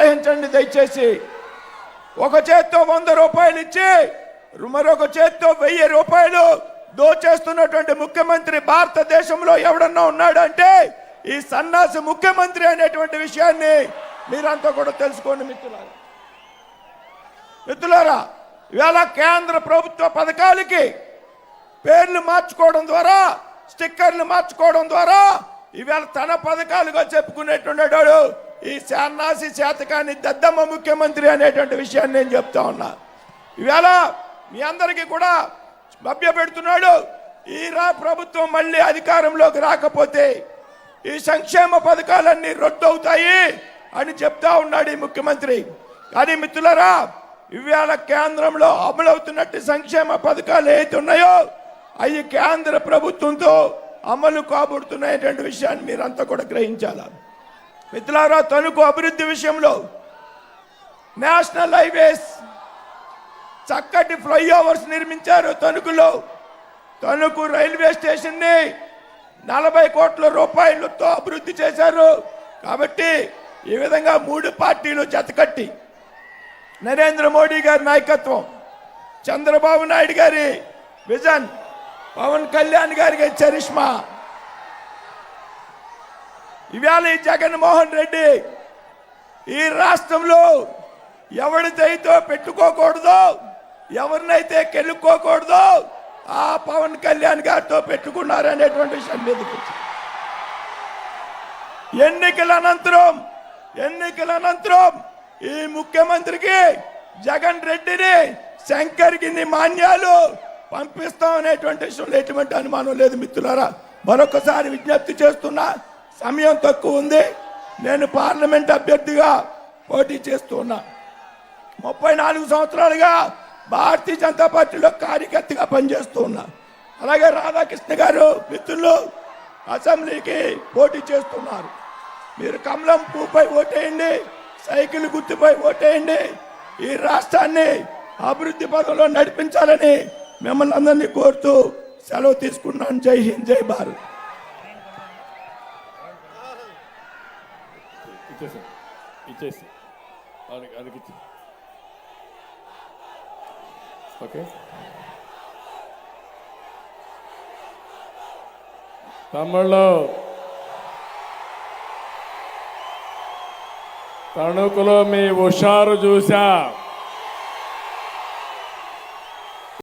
గ్రహించండి దయచేసి. ఒక చేత్తో వంద రూపాయలు ఇచ్చి మరొక చేత్తో వెయ్యి రూపాయలు దోచేస్తున్నటువంటి ముఖ్యమంత్రి భారతదేశంలో ఎవడన్నా ఉన్నాడంటే ఈ సన్నాసి ముఖ్యమంత్రి అనేటువంటి విషయాన్ని మీరంతా కూడా తెలుసుకోండి మిత్రులారా. మిత్రులారా ఇవాళ కేంద్ర ప్రభుత్వ పథకాలకి పేర్లు మార్చుకోవడం ద్వారా స్టిక్కర్లు మార్చుకోవడం ద్వారా ఇవాళ తన పథకాలుగా చెప్పుకునేటువంటి ఈ శారణాసి శాతకాన్ని దద్దమ్మ ముఖ్యమంత్రి అనేటువంటి విషయాన్ని నేను చెప్తా ఉన్నా. ఇవాళ మీ అందరికీ కూడా మభ్య పెడుతున్నాడు ఈ రా ప్రభుత్వం మళ్ళీ అధికారంలోకి రాకపోతే ఈ సంక్షేమ పథకాలన్నీ రద్దవుతాయి అని చెప్తా ఉన్నాడు ఈ ముఖ్యమంత్రి. కానీ మిత్రులరా ఇవాళ కేంద్రంలో అమలవుతున్నట్టు సంక్షేమ పథకాలు ఏవైతే ఉన్నాయో అవి కేంద్ర ప్రభుత్వంతో అమలు కాబడుతున్నాయటువంటి విషయాన్ని మీరంతా కూడా గ్రహించాలి? మిత్రులారా తణుకు అభివృద్ధి విషయంలో నేషనల్ హైవేస్ చక్కటి ఫ్లైఓవర్స్ నిర్మించారు తణుకులో. తణుకు రైల్వే స్టేషన్ని నలభై కోట్ల రూపాయలతో అభివృద్ధి చేశారు. కాబట్టి ఈ విధంగా మూడు పార్టీలు జతకట్టి నరేంద్ర మోడీ గారి నాయకత్వం చంద్రబాబు నాయుడు గారి విజన్ పవన్ కళ్యాణ్ గారికి చరిష్మా ఇవాళ ఈ జగన్మోహన్ రెడ్డి ఈ రాష్ట్రంలో ఎవరిదైతే దయతో పెట్టుకోకూడదో ఎవరినైతే కెలుక్కోకూడదో ఆ పవన్ కళ్యాణ్ గారితో పెట్టుకున్నారు అనేటువంటి విషయం మీదకి ఎన్నికల అనంతరం ఎన్నికల అనంతరం ఈ ముఖ్యమంత్రికి జగన్ రెడ్డిని శంకర్ గిన్ని మాన్యాలు పంపిస్తాం అనేటువంటి విషయంలో ఎటువంటి అనుమానం లేదు మిత్రులారా. మరొకసారి విజ్ఞప్తి చేస్తున్నా సమయం తక్కువ ఉంది. నేను పార్లమెంట్ అభ్యర్థిగా పోటీ చేస్తున్నా. ముప్పై నాలుగు సంవత్సరాలుగా భారతీయ జనతా పార్టీలో కార్యకర్తగా పనిచేస్తూ ఉన్నా అలాగే రాధాకృష్ణ గారు మిత్రులు అసెంబ్లీకి పోటీ చేస్తున్నారు. మీరు కమలం పూపై ఓటేయండి సైకిల్ గుర్తుపై ఓటేయండి ఈ రాష్ట్రాన్ని అభివృద్ధి పదంలో నడిపించాలని మిమ్మల్ని అందరినీ కోరుతూ సెలవు తీసుకున్నాను జై హింద్ జై భారత్. ఇచ్చేసాం ఇచ్చేసి వాళ్ళకి వాళ్ళకి ఇచ్చి ఓకే తమ్ముళ్ళు తణుకులో మీ హుషారు చూసా